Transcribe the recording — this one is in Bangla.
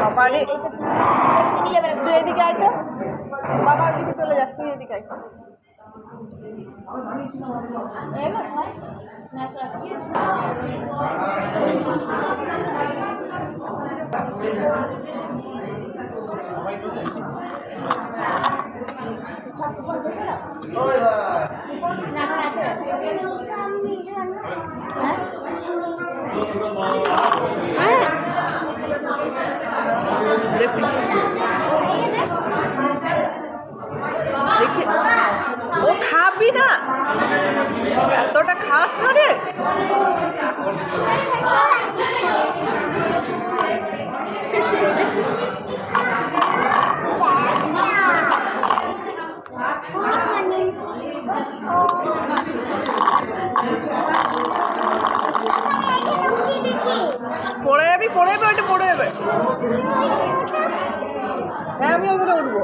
বাবা এদিকে আয় তো। বাবা ওইদিকে চলে যাক তুই এদিকে আয়। হ্যাঁ দেখছি দেখছি ও খাবি না? এতটা খাস না রে? পড়ে যাবি পড়ে যাবে ওইটা পড়ে যাবে। হ্যাঁ আমি ওখানে উঠবো।